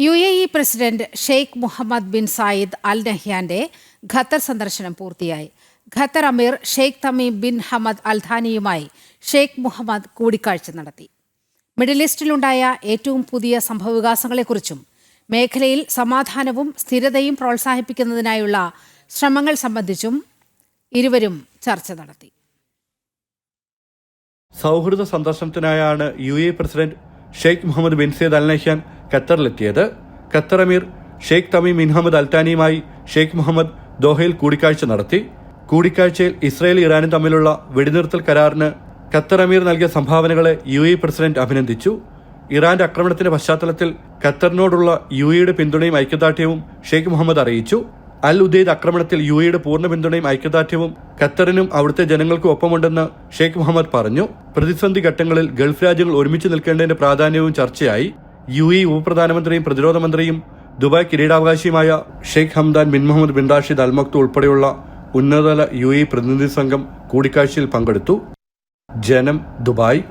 U A E president Sheikh Mohammed bin Zayed Al നഹ്യാന്റെ Qatar സന്ദർശനം പൂർത്തിയായി. Qatar അമീർ Sheikh Tamim bin Hamad Al ധാനിയുമായി Sheikh Mohammed കൂടിക്കാഴ്ച നടത്തി. Middle ഈസ്റ്റിലുണ്ടായ ഏറ്റവും പുതിയ സംഭവവികാസങ്ങളെക്കുറിച്ചും മേഖലയിൽ സമാധാനവും സ്ഥിരതയും പ്രോത്സാഹിപ്പിക്കുന്നതിനായുള്ള ശ്രമങ്ങൾ സംബന്ധിച്ചും ഇരുവരും ചർച്ച നടത്തി. സൗഹൃദ സന്ദർശനത്തിനായാണ് U A president Sheikh Mohammed bin Sayed Al Nahyan ഖത്തറിലെത്തിയത്. Qatar Ameer Sheikh Tamim മിൻഹമ്മദ് അൽത്താനിയുമായി ഷെയ്ഖ് മുഹമ്മദ് ദോഹയിൽ കൂടിക്കാഴ്ച നടത്തി. കൂടിക്കാഴ്ചയിൽ ഇസ്രായേൽ ഇറാനും തമ്മിലുള്ള വെടിനിർത്തൽ കരാറിന് ഖത്തർ അമീർ നൽകിയ സംഭാവനകളെ യു എ പ്രസിഡന്റ് അഭിനന്ദിച്ചു. ഇറാന്റെ ആക്രമണത്തിന്റെ പശ്ചാത്തലത്തിൽ ഖത്തറിനോടുള്ള യു എയുടെ പിന്തുണയും ഐക്യദാർഢ്യവും ഷെയ്ഖ് മുഹമ്മദ് അറിയിച്ചു. അൽ ഉദൈദ് ആക്രമണത്തിൽ യു എയുടെ പൂർണ പിന്തുണയും ഐക്യദാർഢ്യവും ഖത്തറിനും അവിടുത്തെ ജനങ്ങൾക്കും ഒപ്പമുണ്ടെന്ന് ഷെയ്ഖ് മുഹമ്മദ് പറഞ്ഞു. പ്രതിസന്ധി ഘട്ടങ്ങളിൽ ഗൾഫ് രാജ്യങ്ങൾ ഒരുമിച്ച് നിൽക്കേണ്ടതിന്റെ പ്രാധാന്യവും ചർച്ചയായി. യു എ ഉപപ്രധാനമന്ത്രിയും പ്രതിരോധ മന്ത്രിയും Dubai കിരീടാവകാശിയുമായ Sheikh Hamdan bin Mohammed bin Rashid Al Maktoum ഉൾപ്പെടെയുള്ള ഉന്നതതല യു എ പ്രതിനിധി സംഘം കൂടിക്കാഴ്ചയിൽ പങ്കെടുത്തു. ജനം ദുബായ്.